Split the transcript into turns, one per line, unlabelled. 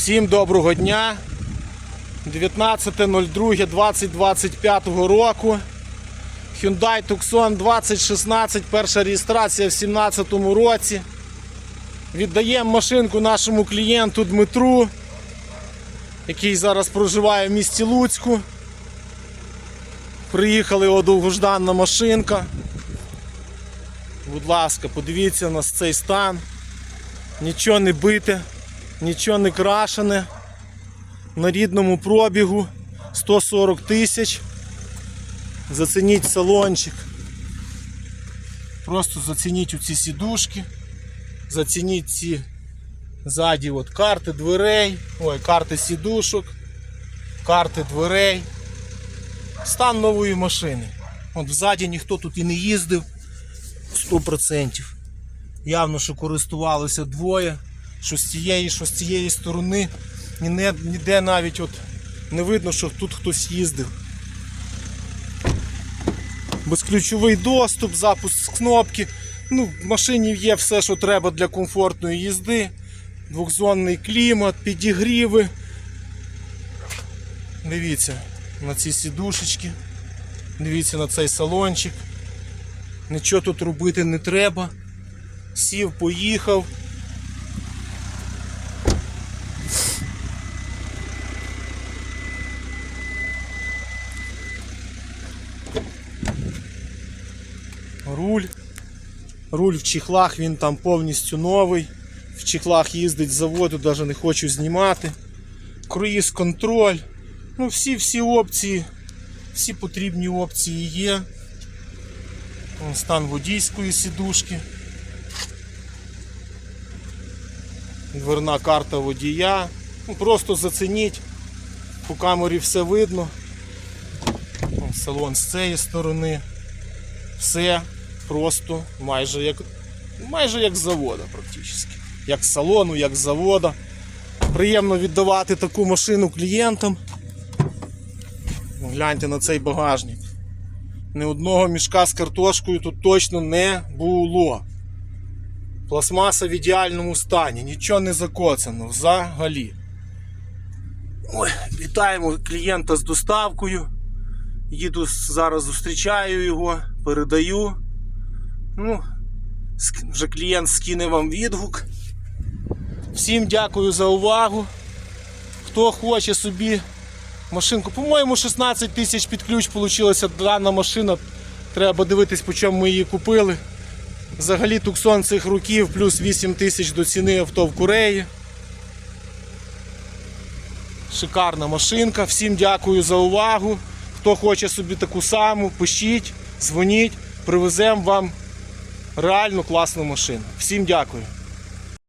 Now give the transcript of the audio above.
Всім доброго дня. 19.02.2025 року. Hyundai Tucson 2016, перша реєстрація в 2017 році. Віддаємо машинку нашому клієнту Дмитру, який зараз проживає в місті Луцьку. Приїхала його довгожданна машинка. Будь ласка, подивіться на цей стан. Нічого не бите, нічого не крашене. На рідному пробігу 140 тисяч. Зацініть салончик. Просто зацініть оці сідушки. Зацініть ці ззаді от карти дверей. Ой, карти сідушок, карти дверей. Стан нової машини. От ззаді ніхто тут і не їздив 100%. Явно, що користувалися двоє, що з цієї, що з цієї сторони. Ніде, ніде навіть от не видно, що тут хтось їздив. Безключовий доступ, запуск з кнопки. Ну, в машині є все, що треба для комфортної їзди. Двохзонний клімат, підігріви. Дивіться на ці сідушечки. Дивіться на цей салончик. Нічого тут робити не треба. Сів, поїхав. Руль. Руль в чехлах, він там повністю новий. В чехлах їздить з заводу, навіть не хочу знімати. Круїз контроль. Ну, всі всі опції, всі потрібні опції є. Стан водійської сідушки. Дверна карта водія. Ну, просто зацініть. По камері все видно. Салон з цієї сторони. Все просто майже як, майже як завода, практично. Як салону, як завода. Приємно віддавати таку машину клієнтам. Гляньте на цей багажник. Ні одного мішка з картошкою тут точно не було. Пластмаса в ідеальному стані, нічого не закоцано взагалі. Ой, вітаємо клієнта з доставкою. Їду зараз зустрічаю його, передаю. Ну, вже клієнт скине вам відгук. Всім дякую за увагу. Хто хоче собі машинку, по-моєму, 16 тисяч під ключ вийшла дана машина. Треба дивитись, по чому ми її купили. Взагалі туксон цих років плюс 8 тисяч до ціни авто в Кореї. Шикарна машинка. Всім дякую за увагу. Хто хоче собі таку саму, пишіть, дзвоніть, привеземо вам реально класну машину. Всім дякую.